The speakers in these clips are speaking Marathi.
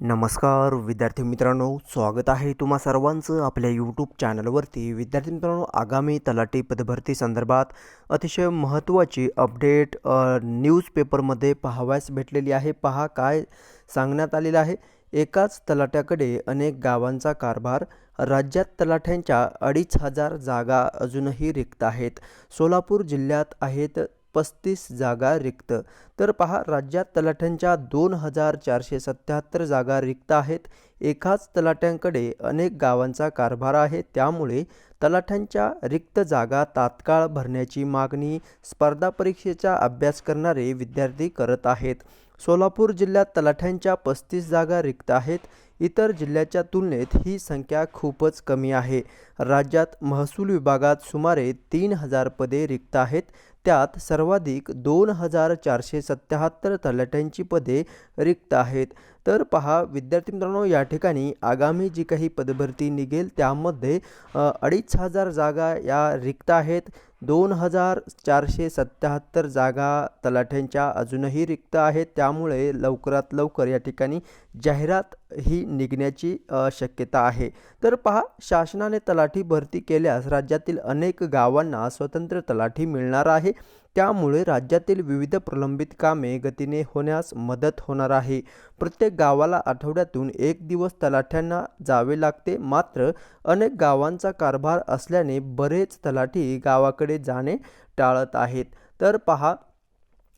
नमस्कार विद्यार्थी मित्रांनो स्वागत आहे तुम्हा सर्वांचं आपल्या यूट्यूब चॅनलवरती विद्यार्थी मित्रांनो आगामी तलाठी पदभरती संदर्भात अतिशय महत्त्वाची अपडेट न्यूजपेपरमध्ये पाहावयास भेटलेली आहे. पहा काय सांगण्यात आलेलं आहे. एकाच तलाट्याकडे अनेक गावांचा कारभार राज्यात तलाठ्यांच्या अडीच हजार जागा अजूनही रिक्त आहेत. सोलापूर जिल्ह्यात आहेत पस्तीस जागा रिक्त. तर पहा राज्यात तलाठ्यांच्या दोन हजार चारशे सत्याहत्तर जागा रिक्त आहेत. एकाच तलाठ्यांकडे अनेक गावांचा कारभार आहे. त्यामुळे तलाठ्यांच्या रिक्त जागा तात्काळ भरण्याची मागणी स्पर्धा परीक्षेचा अभ्यास करणारे विद्यार्थी करत आहेत. सोलापूर जिल्ह्यात तलाठ्यांच्या पस्तीस जागा रिक्त आहेत. इतर जिल्ह्याच्या तुलनेत ही संख्या खूपच कमी आहे. राज्यात महसूल विभागात सुमारे तीन हजार पदे रिक्त आहेत. त्यात सर्वाधिक दोन हजार चारशे सत्याहत्तर तलाट्यांची पदे रिक्त आहेत. तर पहा विद्यार्थी मित्रांनो या ठिकाणी आगामी जी काही पदभरती निघेल त्यामध्ये अडीच हजार जागा या रिक्त आहेत. दोन हजार चारशे सत्याहत्तर जागा तलाठ्यांच्या अजूनही रिक्त आहेत. त्यामुळे लवकरात लवकर या ठिकाणी जाहिरात ही निघण्याची शक्यता आहे. तर पहा शासनाने तलाठी भरती केल्यास राज्यातील अनेक गावांना स्वतंत्र तलाठी मिळणार आहे. त्यामुळे राज्यातील विविध प्रलंबित कामे गतीने होण्यास मदत होणार आहे. प्रत्येक गावाला आठवड्यातून एक दिवस तलाठ्यांना जावे लागते. मात्र अनेक गावांचा कारभार असल्याने बरेच तलाठी गावाकडे जाणे टाळत आहेत. तर पहा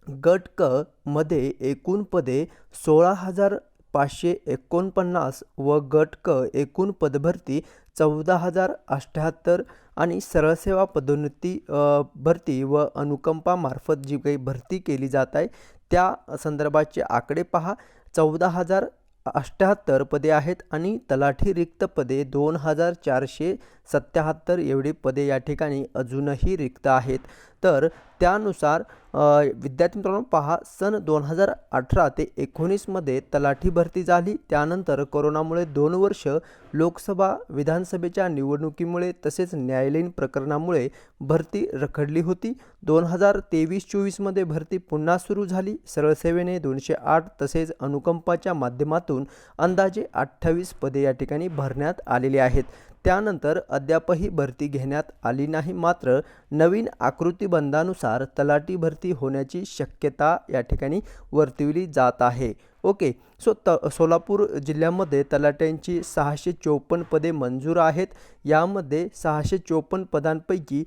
गट क मध्ये एकूण पदे सोळा हजार पाचशे एकोणपन्नास व गट क एकूण पदभरती चौदा हजार अठ्ठ्याहत्तर आणि सरळसेवा पदोन्नती भरती व अनुकंपामार्फत जी काही भरती केली जात आहे त्या संदर्भाचे आकडे पहा. चौदा हजार अठ्ठ्याहत्तर पदे आहेत आणि तलाठी रिक्त पदे दोन हजार चारशे सत्याहत्तर एवढी पदे या ठिकाणी अजूनही रिक्त आहेत. तर त्यानुसार विद्यार्थी मित्रांनो पहा सन दोन हजार अठरा ते एकोणीसमध्ये तलाठी भरती झाली. त्यानंतर कोरोनामुळे दोन वर्ष लोकसभा विधानसभेच्या निवडणुकीमुळे तसेच न्यायालयीन प्रकरणामुळे भरती रखडली होती. दोन हजार तेवीस चोवीसमध्ये भरती पुन्हा सुरू झाली. सरळसेवेने दोनशे आठ तसेच अनुकंपाच्या माध्यमातून अंदाजे अठ्ठावीस पदे या ठिकाणी भरण्यात आलेली आहेत. त्यानंतर अद्यापही भरती घेण्यात आली नाही. मात्र नवीन आकृतीबंधानुसार तलाठी भरती होण्याची शक्यता या ठिकाणी वर्तविली जात आहे. ओके सो त सोलापूर जिल्ह्यामध्ये तलाट्यांची सहाशे चोपन्न पदे मंजूर आहेत. यामध्ये सहाशे चोपन्न पदांपैकी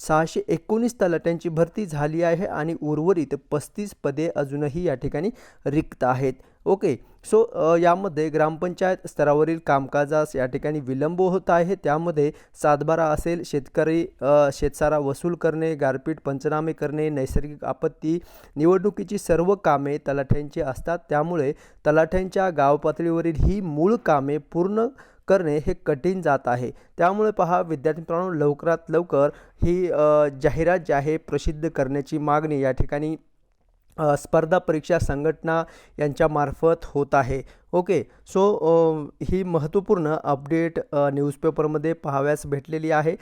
सहाशे एकोणीस तलाट्यांची भरती झाली आहे आणि उर्वरित पस्तीस पदे अजूनही या ठिकाणी रिक्त आहेत. ओके सो यामध्ये ग्रामपंचायत स्तरावरील कामकाजास या ठिकाणी विलंब होत आहे. त्यामध्ये सातबारा असेल शेतकरी शेतसारा वसूल करणे गारपीट पंचनामे करणे नैसर्गिक आपत्ती निवडणुकीची सर्व कामे तलाठ्यांची असतात. त्यामुळे तलाठ्यांच्या गावपातळीवरील ही मूळ कामे पूर्ण करणे हे कठीण जात आहे. त्यामुळे पहा विद्यार्थी मित्रांनो लवकरात लवकर ही जाहिरात जी आहे प्रसिद्ध करण्याची मागणी या ठिकाणी स्पर्धा परीक्षा संघटना यांच्यामार्फत होत आहे. ओके सो ही महत्त्वपूर्ण अपडेट न्यूजपेपरमध्ये पाहाव्यास भेटलेली आहे.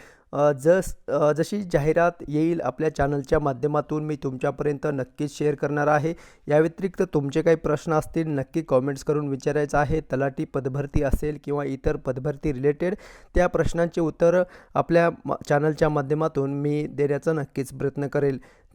जस जशी जाहिरात येईल आपल्या चॅनलच्या माध्यमातून मी तुमच्यापर्यंत नक्कीच शेअर करणार आहे. या व्यतिरिक्त तुमचे काही प्रश्न असतील नक्की कॉमेंट्स करून विचारायचं आहे. तलाठी पदभरती असेल किंवा इतर पदभरती रिलेटेड त्या प्रश्नांचे उत्तर आपल्या म चॅनलच्या माध्यमातून मी देण्याचा नक्कीच प्रयत्न करेल.